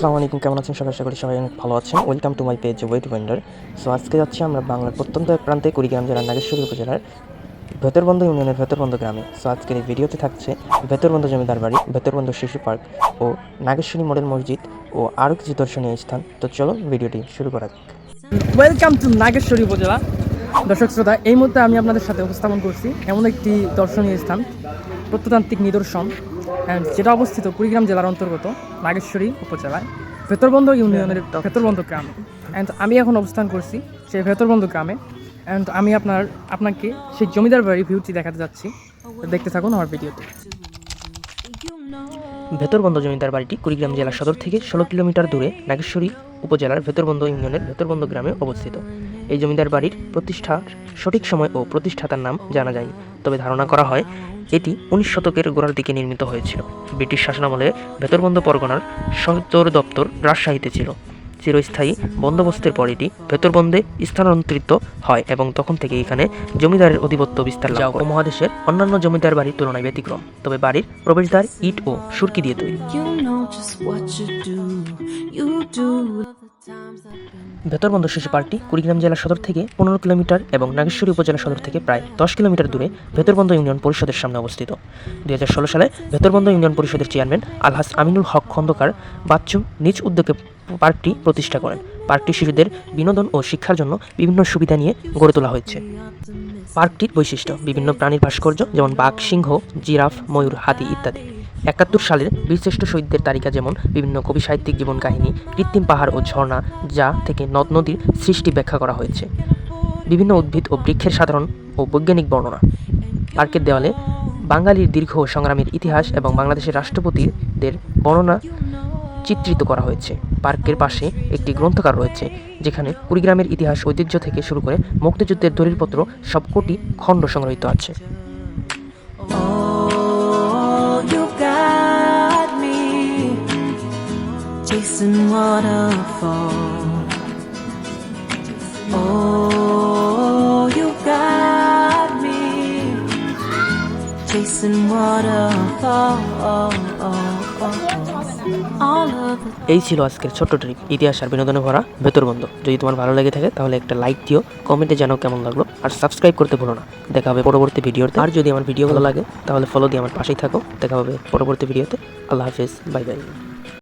আসসালামু আলাইকুম, কেমন আছেন? সবাই, আশা করি সবাই অনেক ভালো আছেন। Welcome to my page wait wonder so আজকে যাচ্ছি আমরা বাংলার প্রত্যন্ত এক প্রান্তে, কুড়িগ্রাম জেলার নাগেশ্বরী উপজেলার ভেতরবন্ধ ইউনিয়নের ভেতরবন্ধ গ্রামে। সো আজকের এই ভিডিওতে থাকছে ভেতরবন্ধ জমিদার বাড়ি, ভেতরবন্ধ শিশু পার্ক ও নাগেশ্বরী মডেল মসজিদ ও আরও কিছু দর্শনীয় স্থান। তো চলো ভিডিওটি শুরু করা যাক। ওয়েলকাম টু নাগেশ্বরী উপজেলা। দর্শক শ্রোতা, এই মুহূর্তে আমি আপনাদের সাথে উপস্থাপন করছি এমন একটি দর্শনীয় স্থান প্রত্নতান্ত্রিক নিদর্শন। যেটা অবস্থিত কুড়িগ্রাম জেলার অন্তর্গত নাগেশ্বরী উপজেলায় ভেতরবন্ধ ইউনিয়নের ভেতরবন্ধ গ্রামে। অ্যান্ড আমি এখন অবস্থান করছি সেই ভেতরবন্ধ গ্রামে। অ্যান্ড আমি আপনার আপনাকে সেই জমিদার বাড়ির ভিউটি দেখাতে যাচ্ছি। দেখতে থাকুন আমার ভিডিওতে ভেতরবন্ধ জমিদার বাড়িটি কুড়িগ্রাম জেলা সদর থেকে ষোলো কিলোমিটার দূরে নাগেশ্বরী উপজেলার ভেতরবন্ধ ইউনিয়নের ভেতরবন্ধ গ্রামে অবস্থিত। এই জমিদার বাড়ির প্রতিষ্ঠার সঠিক সময় ও প্রতিষ্ঠাতার নাম জানা যায়নি। তবে ধারণা করা হয়, এটি উনিশ শতকের গোড়ার দিকে নির্মিত হয়েছিল। ব্রিটিশ শাসনামলে ভেতরবন্ধ পরগনার সদর দপ্তর রাজশাহীতে ছিল। চিরস্থায়ী বন্দোবস্তের পর এটি ভেতরবন্দে স্থানান্তরিত হয় এবং তখন থেকে এখানে জমিদারের অধিপত্য বিস্তার লাভ করে। উপমহাদেশের অন্যান্য জমিদার বাড়ির তুলনায় ব্যতিক্রম তবে বাড়ির প্রবেশদ্বার ইট ও সুরকি দিয়ে তৈরি. ভেতরবন্ধ শিশু পার্কটি কুড়িগ্রাম জেলা সদর থেকে পনেরো কিলোমিটার এবং নাগেশ্বরী উপজেলা সদর থেকে প্রায় দশ কিলোমিটার দূরে ভেতরবন্ধ ইউনিয়ন পরিষদের সামনে অবস্থিত দুই হাজার ষোলো সালে ভেতরবন্ধ ইউনিয়ন পরিষদের চেয়ারম্যান আলহাস আমিনুল হক খন্দকার বাচ্চু নিজ উদ্যোগে পার্কটি প্রতিষ্ঠা করেন। পার্কটি শিশুদের বিনোদন ও শিক্ষার জন্য বিভিন্ন সুবিধা নিয়ে গড়ে তোলা হয়েছে। পার্কটির বৈশিষ্ট্য, বিভিন্ন প্রাণীর ভাস্কর্য যেমন বাঘ, সিংহ, জিরাফ, ময়ূর, হাতি ইত্যাদি। একাত্তর সালের বীরশ্রেষ্ঠ শহীদদের তালিকা যেমন বিভিন্ন কবি সাহিত্যিক জীবন কাহিনী, কৃত্রিম পাহাড় ও ঝর্ণা, যা থেকে নদ নদীর সৃষ্টি ব্যাখ্যা করা হয়েছে। বিভিন্ন উদ্ভিদ ও বৃক্ষের সাধারণ ও বৈজ্ঞানিক বর্ণনা। পার্কের দেওয়ালে বাঙালির দীর্ঘ সংগ্রামের ইতিহাস এবং বাংলাদেশের রাষ্ট্রপতিদের বর্ণনা চিত্রিত করা হয়েছে। পার্কের পাশে একটি গ্রন্থাগার রয়েছে যেখানে কুড়িগ্রামের ইতিহাস ঐতিহ্য থেকে শুরু করে মুক্তিযুদ্ধের দলিলপত্র সবকটি খণ্ড সংগ্রহীত আছে। Oh, chasing waterfall. এই ছিল আজকের ছোট্ট ট্রিপ ইতিহাস আর বিনোদনে ভরা ভেতরবন্ধ যদি তোমার ভালো লেগে থাকে, তাহলে একটা লাইক দিও, কমেন্টে জানাও কেমন লাগল, আর সাবস্ক্রাইব করতে ভুলো না। দেখা হবে পরবর্তী ভিডিওতে। আর যদি আমার ভিডিও ভালো লাগে, তাহলে ফলো দিয়ে আমার পাশেই থাকো। দেখা হবে পরবর্তী ভিডিওতে। আল্লাহ হাফিজ। Bye bye.